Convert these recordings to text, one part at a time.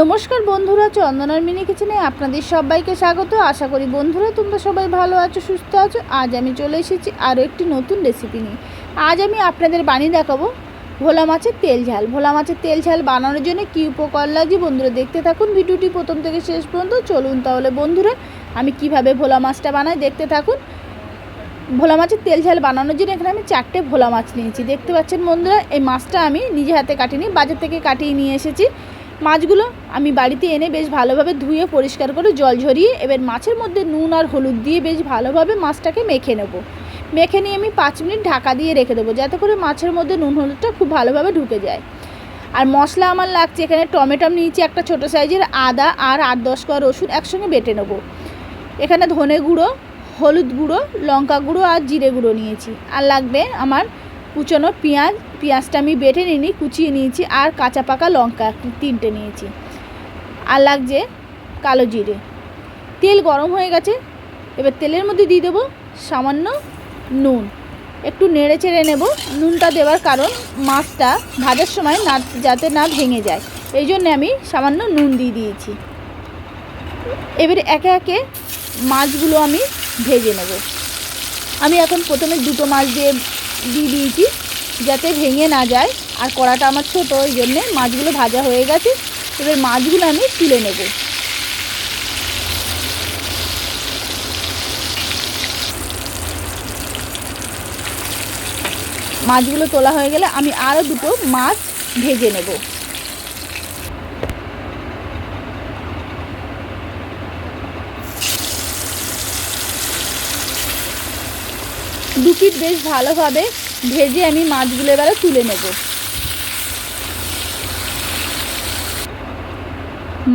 নমস্কার বন্ধুরা, চন্দনার মিনি কিচেনে আপনাদের সবাইকে স্বাগত। আশা করি বন্ধুরা তোমরা সবাই ভালো আছো, সুস্থ আছো। আজ আমি চলে এসেছি আরও একটি নতুন রেসিপি নিয়ে। আজ আমি আপনাদের বানিয়ে দেখাবো ভোলা মাছের তেল ঝাল। ভোলা মাছের তেল ঝাল বানানোর জন্য কী উপকরণ লাগছে বন্ধুরা দেখতে থাকুন। ভিডিওটি প্রথম থেকে শেষ পর্যন্ত চলুন তাহলে বন্ধুরা, আমি কীভাবে ভোলা মাছটা বানাই দেখতে থাকুন। ভোলা মাছের তেল ঝাল বানানোর জন্য এখানে আমি চারটে ভোলা মাছ নিয়েছি। দেখতে পাচ্ছেন বন্ধুরা, এই মাছটা আমি নিজে হাতে কাটিনি, বাজার থেকে কাটিয়ে নিয়ে এসেছি। মাছগুলো আমি বাড়িতে এনে বেশ ভালোভাবে ধুয়ে পরিষ্কার করে জল ঝরিয়ে এবার মাছের মধ্যে নুন আর হলুদ দিয়ে বেশ ভালোভাবে মাছটাকে মেখে নেব। মেখে নিয়ে আমি পাঁচ মিনিট ঢাকা দিয়ে রেখে দেবো যাতে করে মাছের মধ্যে নুন হলুদটা খুব ভালোভাবে ঢুকে যায়। আর মশলা আমার লাগছে এখানে টমেটো নিয়েছি একটা ছোটো সাইজের আদা আর আট দশ কোয়া রসুন একসঙ্গে বেটে নেব। এখানে ধনে গুঁড়ো, হলুদ গুঁড়ো, লঙ্কা গুঁড়ো আর জিরে গুঁড়ো নিয়েছি। আর লাগবে আমার কুচনো পেঁয়াজ, পেঁয়াজটা আমি বেটে নিইনি, কুচিয়ে নিয়েছি, আর কাঁচা পাকা লঙ্কা তিনটে নিয়েছি। আর লাগছে কালো জিরে। তেল গরম হয়ে গেছে, এবার তেলের মধ্যে দিয়ে দেবো সামান্য নুন। একটু নেড়ে চেড়ে নেব, নুনটা দেওয়ার কারণ মাছটা ভাজার সময় না, যাতে না ভেঙে যায়। এই জন্যে আমি সামান্য নুন দিয়ে দিয়েছি। এবারে একে একে মাছগুলো আমি ভেজে নেব। আমি এখন প্রথমে দুটো মাছ দিয়ে দিয়ে দিয়েছি, যাতে ভেঙে না যায়। আর কড়াটা আমার ছোটো, ওই জন্যে মাছগুলো ভাজা হয়ে গেছে। এবার মাছগুলো আমি তুলে নেব। মাছগুলো তোলা হয়ে গেলে আমি আরও দুটো মাছ ভেজে নেব। দু পিঠ বেশ ভালোভাবে ভেজে আমি মাছগুলো এবারে তুলে নেব।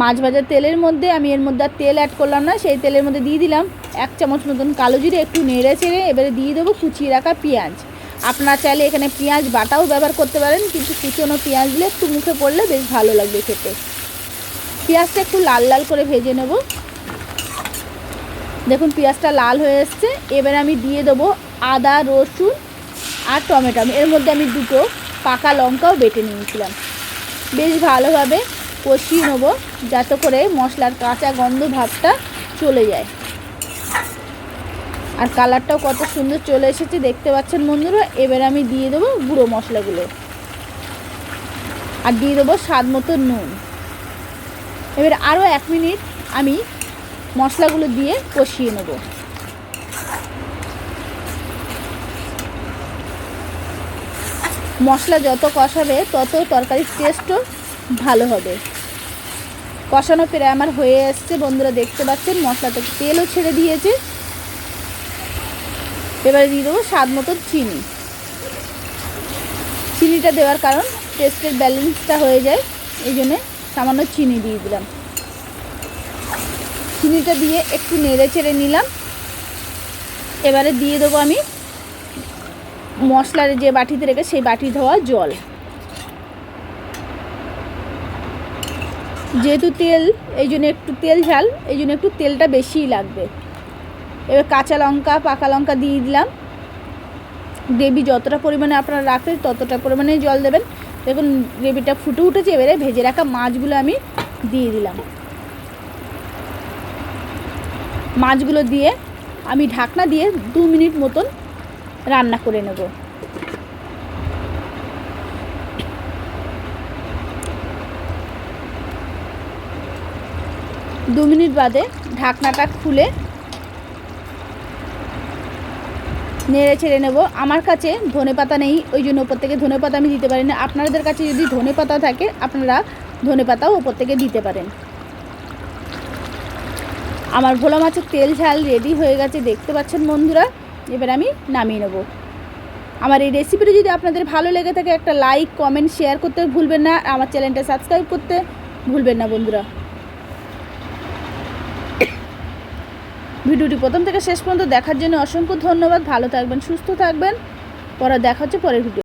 মাছ ভাজার তেলের মধ্যে আমি এর মধ্যে আর তেল অ্যাড করলাম না, সেই তেলের মধ্যে দিয়ে দিলাম এক চামচ মতন কালো জিরে, একটু নেড়ে চেড়ে এবারে দিয়ে দেবো কুচিয়ে রাখা পেঁয়াজ। আপনারা চাইলে এখানে পেঁয়াজ বাটাও ব্যবহার করতে পারেন, কিন্তু কুচনো পেঁয়াজ দিলে একটু মুখে পড়লে বেশ ভালো লাগবে খেতে। পেঁয়াজটা একটু লাল লাল করে ভেজে নেব। দেখুন, পেঁয়াজটা লাল হয়ে এসছে। এবারে আমি দিয়ে দেবো আদা, রসুন আর টমেটো। এর মধ্যে আমি দুটো পাকা লঙ্কাও বেটে নিয়েছিলাম। বেশ ভালোভাবে কষিয়ে নেব, যাতে করে মশলার কাঁচা গন্ধ ভাবটা চলে যায়। আর কালারটাও কত সুন্দর চলে এসেছে, দেখতে পাচ্ছেন বন্ধুরা। এবার আমি দিয়ে দেবো গুঁড়ো মশলাগুলো। আর দিয়ে দেবো স্বাদ মতো নুন। এবার আরও এক মিনিট আমি মশলাগুলো দিয়ে কষিয়ে নেব। মশলা যত কষাবে, তত তরকারির টেস্টও ভালো হবে। কষানো প্রায় আমার হয়ে আসছে বন্ধুরা দেখতে পাচ্ছেন মশলা থেকে তেলও ছেড়ে দিয়েছে। এবারে দিয়ে দেবো স্বাদ মতো চিনি। চিনিটা দেওয়ার কারণ টেস্টের ব্যালেন্সটা হয়ে যায়, এই জন্যে সামান্য চিনি দিয়ে দিলাম। চিনিটা দিয়ে একটু নেড়ে চেড়ে নিলাম। এবারে দিয়ে দেবো আমি মশলার যে বাটিতে রেখে সেই বাটি ধোয়া জল। যেহেতু তেল, এই জন্য একটু তেল ঝাল, এই জন্য একটু তেলটা বেশিই লাগবে। এবার কাঁচা লঙ্কা, পাকা লঙ্কা দিয়ে দিলাম। গ্রেভি যতটা পরিমাণে আপনারা রাখবেন, ততটা পরিমাণে জল দেবেন। দেখুন, গ্রেভিটা ফুটে উঠেছে, এবারে ভেজে রাখা মাছগুলো আমি দিয়ে দিলাম। মাছগুলো দিয়ে আমি ঢাকনা দিয়ে দু মিনিট মতন রান্না করে নেব। দু মিনিট বাদে ঢাকনাটা খুলে নেড়ে ছেড়ে নেব। আমার কাছে ধনে পাতা নেই, ওই জন্য ওপর থেকে ধনে পাতা আমি দিতে পারি না। আপনাদের কাছে যদি ধনে পাতা থাকে, আপনারা ধনে পাতাও ওপর থেকে দিতে পারেন। আমার ভোলা মাছের তেল ঝাল রেডি হয়ে গেছে, দেখতে পাচ্ছেন বন্ধুরা। এবার আমি নামিয়ে নেব। আমার এই রেসিপিটি যদি আপনাদের ভালো লেগে থাকে, একটা লাইক কমেন্ট শেয়ার করতে ভুলবেন না। আমার চ্যানেলটা সাবস্ক্রাইব করতে ভুলবেন না বন্ধুরা। ভিডিওটি প্রথম থেকে শেষ পর্যন্ত দেখার জন্য অসংখ্য ধন্যবাদ। ভালো থাকবেন, সুস্থ থাকবেন। পরে দেখা হচ্ছে পরের ভিডিও